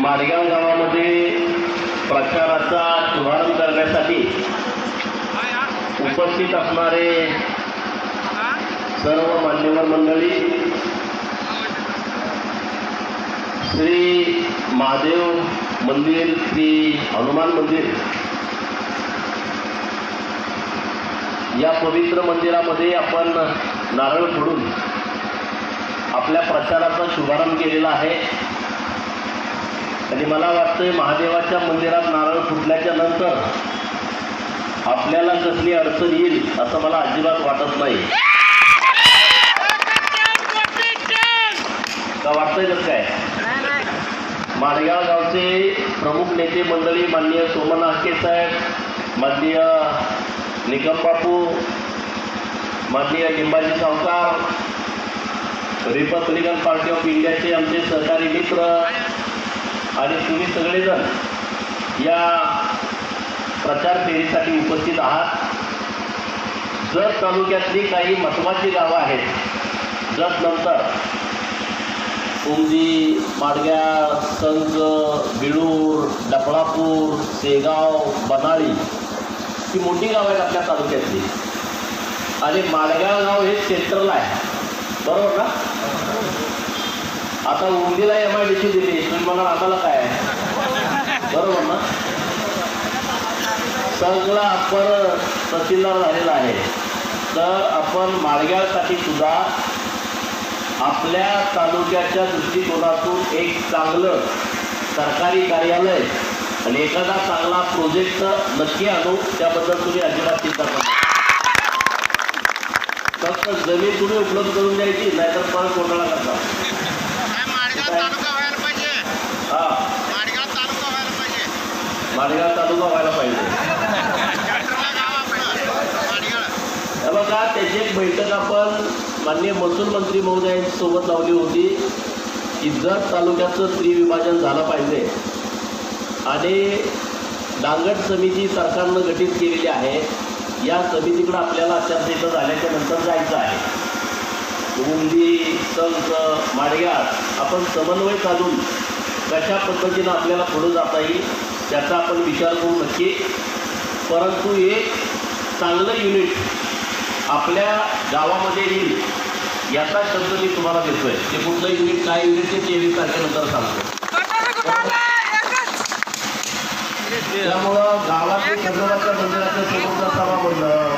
माडगाव गावामध्ये प्रचाराचा शुभारंभ करण्यासाठी उपस्थित असणारे सर्व मान्यवर मंडळी श्री महादेव मंदिर श्री हनुमान मंदिर या पवित्र मंदिरामध्ये आपण नारळ फोडून आपल्या प्रचाराचा शुभारंभ केलेला आहे. आणि मला वाटतंय महादेवाच्या मंदिरात नारळ फुटल्याच्या नंतर आपल्याला कसली अडचण येईल असं मला अजिबात वाटत नाही. का वाटतंय कसं काय? माडगाव गावचे प्रमुख नेते मंडळी माननीय सोमना आके साहेब माननीय निकम बापू माननीय लिंबाजी सावकार रिपब्लिकन पार्टी ऑफ इंडियाचे आमचे सहकारी मित्र आणि तुम्ही सगळेजण या प्रचार फेरीसाठी उपस्थित आहात. जत तालुक्यातली काही महत्त्वाची गावं आहेत जत नंतर उमदी माडग्या संज बिळूर डफळापूर शेगाव बनाळी ही मोठी गावं आहेत आपल्या तालुक्यातली. आणि माडगाव गाव हे सेंट्रल आहे. बरोबर ना? आता उमदीला एम आय डी सी दिली. तुम्ही मला आम्हाला काय बरोबर ना? सगळा आपण तहसीलदार झालेला आहे. तर आपण माळग्यासाठी सुद्धा आपल्या तालुक्याच्या दृष्टिकोनातून एक चांगलं सरकारी कार्यालय आणि एखादा चांगला प्रोजेक्ट नक्की आणू त्याबद्दल तुम्ही अजिबात चिंता करा फक्त जमीन तुम्ही उपलब्ध करून द्यायची नाहीतर पण कोणाला करता. तालुका व्हायला पाहिजे. हा. माडगाव तालुका व्हायला पाहिजे. माडगाव तालुका व्हायला पाहिजे. बघा त्याची एक बैठक आपण माननीय महसूल मंत्री महोदयांसोबत लावली होती की जत तालुक्याचं त्रिविभाजन झालं पाहिजे आणि डांगट समिती सरकारनं गठीत केलेली आहे या समितीकडे आपल्याला आचारसंहिता झाल्याच्यानंतर जायचं आहे. उंदी संघ माडग्यात आपण समन्वय साधून कशा पद्धतीनं आपल्याला पुढं जाता येईल त्याचा आपण विचार करू नक्की. परंतु एक चांगलं युनिट आपल्या गावामध्ये येईल याचा शब्द मी तुम्हाला देतोय. ते कुठलं युनिट काय युनिट ते तेवीस तारखेनंतर सांगतो. त्यामुळं गावातील खंडोबाच्या मंदिराच्या समोरचा सभा म्हणणं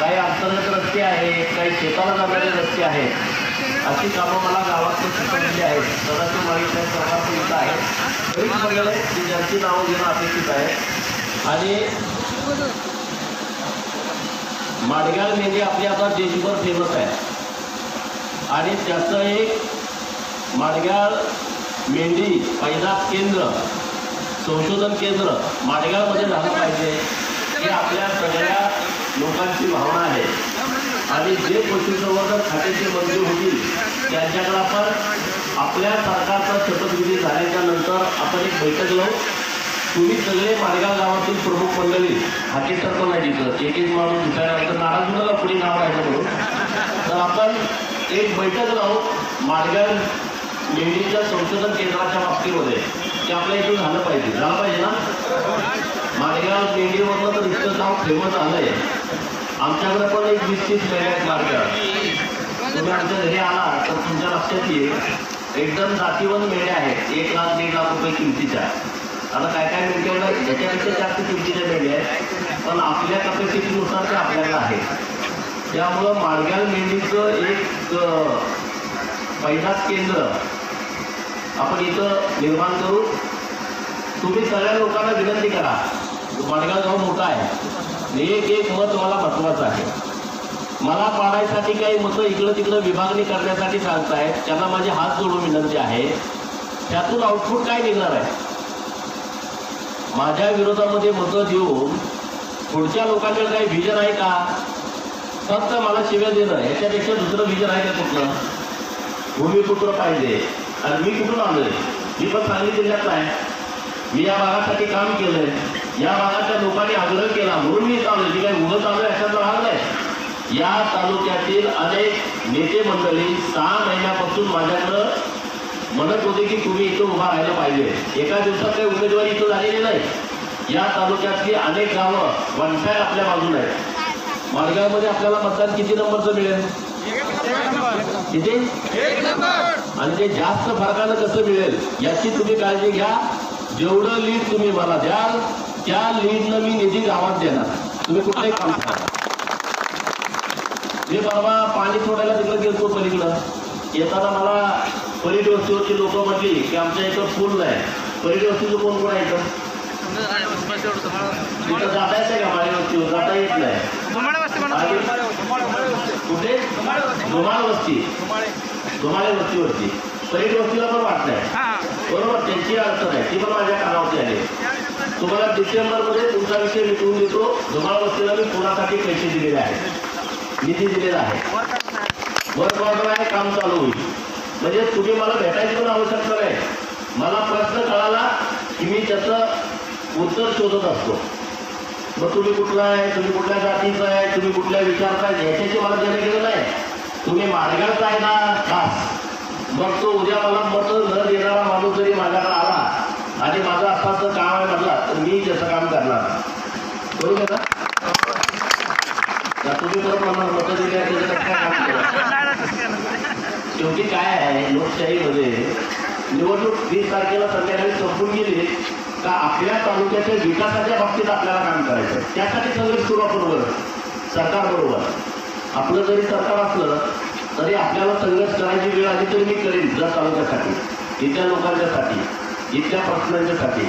काही अंतर्गत रस्ते आहेत काही शेताला जाणारे रस्ते आहेत. अशी कामं मला गावातून सुचवलेली आहेत. सदाशिव माळी सरकारचं सर्वांचं इथं आहे बरीच मंडळ आहेत की ज्यांची नावं घेणं अपेक्षित आहे. आणि माडगाळ मेंढी आपली आता देशभर फेमस आहे. आणि त्याचं एक माडगाळ मेंढी पहिला केंद्र संशोधन केंद्र माडगाळमध्ये झालं पाहिजे. हे आपल्या सगळ्या लोकांची भावना आहे. आणि जे पशुसंवर्धन खात्याचे मंत्री होतील त्यांच्याकडे आपण आपल्या सरकारचा शपथविधी झाल्याच्यानंतर आपण एक बैठक लावू तुम्ही सगळे मारगाव गावातील प्रमुख मंडळी हाती तर नाही तिथं. एक एक माणूस दुसऱ्यानंतर मुलाला पुढे नाव राहिलं म्हणून? तर आपण एक बैठक लावू मारगाव मेंढीच्या संशोधन केंद्राच्या बाबतीमध्ये. ते आपल्या इथून झालं पाहिजे. झालं पाहिजे ना? मारगाव मेंढीवरनं तर इतकं नाव फेमस आहे आमच्याकडे पण एक वीस तीस मेंढ्या आहेत तुम्ही आमच्या घरी आला तर तुमच्या लक्षात येईल एकदम जातीवन मेंढ्या आहेत. एक लाख दीड लाख रुपये किमतीच्या. आता काय काय मेंढ्या त्याच्यापेक्षा जास्त किमतीच्या मेंढ्या आहेत. पण आपल्या कपॅसिटीनुसार ते आपल्याला आहे त्यामुळं माळग्याल मेंढीचं एक अं, पैदास केंद्र आपण इथं निर्माण करू. तुम्ही सगळ्या लोकांना विनंती करा. माडगाव गाव मोठा आहे. एक एक मत मला महत्वाचं आहे. मला पाडायसाठी काही मतं इकडं तिकडं विभागणी करण्यासाठी सांगतायत. त्यांना माझे हात जोडून विनंती आहे. त्यातून आउटपुट काय निघणार आहे? माझ्या विरोधामध्ये मतं देऊन पुढच्या लोकांकडे काही व्हिजन आहे का? फक्त मला शिव्या देणं याच्यापेक्षा दुसरं व्हिजन आहे का कुठलं? भूमिपुत्र पाहिजे? आणि मी कुठून आलोय मी पण सांगली जिल्ह्यातला आहे. मी या भागासाठी काम केलंय. या भागाच्या लोकांनी आग्रह केला. म्हणून मी चालू जी काही उगत आलोय अशातला भाग नाही. या तालुक्यातील अनेक नेते मंडळी सहा महिन्यापासून माझ्याकडं म्हणत होते की तुम्ही इथं उभा राहायला पाहिजे. एका दिवसात काही उमेदवारी इथं झालेली नाही. या तालुक्यातली अनेक गावं वनसाय आपल्या बाजूला आहेत. माडगावमध्ये आपल्याला मतदान किती नंबरचं मिळेल? किती? आणि ते जास्त फरकानं कसं मिळेल याची तुम्ही काळजी घ्या. जेवढं लीड तुम्ही मला द्याल त्या लीडनं मी निधी गावात देणार तुम्ही कुठलंही काम करा. मी परवा पाणी सोडायला तिकडे गेलतो पलीकडं. येताना मला परीट वस्तीवरची लोक म्हटली की आमच्या इथं पूल नाही परीट वस्तीचं कोण कोण आहे इथं? जाता येते का माळी वस्तीवर जाता येत नाही. कुठे? धुमाळ वस्ती धुमाळे वस्तीवरती परीट वस्तीला पण वाटत आहे बरोबर त्यांची अडचण आहे. ती पण माझ्या कानावरती आली. तुम्हाला डिसेंबरमध्ये तुमचा विषय मिटवून देतो धुमाळ वस्तीला मी कोणासाठी पैसे दिलेले आहेत? निधी दिलेला आहे. वर्क ऑर्डर आहे काम चालू होईल. म्हणजे तुम्ही मला भेटायची पण आवश्यकता नाही. मला प्रश्न कळाला की मी त्याचं उत्तर शोधत असतो. मग तुम्ही कुठला आहे? तुम्ही कुठल्या जातीचा आहे? तुम्ही कुठल्या विचारता आहे? ह्याच्याशी मला देणं गेलं नाही. तुम्ही मार्गाचा आहे ना? खास. मग तो उद्या मला मत न देणारा माणूस जरी माझ्याकडे आला आणि माझा असा असं काम आहे म्हटला तर मी त्याचं काम करणार. बरोबर का का तुम्ही परत मला मतं दिली आहे त्याचं काय काम केलं शेवटी काय आहे लोकशाहीमध्ये निवडणूक वीस तारखेला संध्याकाळी संपून गेली का आपल्या तालुक्याच्या विकासाच्या बाबतीत आपल्याला काम करायचं त्यासाठी सगळे सुरू आपण बरोबर सरकारबरोबर. आपलं जरी सरकार असलं तरी आपल्याला संघर्ष करायची वेळ आली तरी मी करेन जर तालुक्यासाठी इथल्या लोकांच्यासाठी इथल्या प्रश्नांच्यासाठी.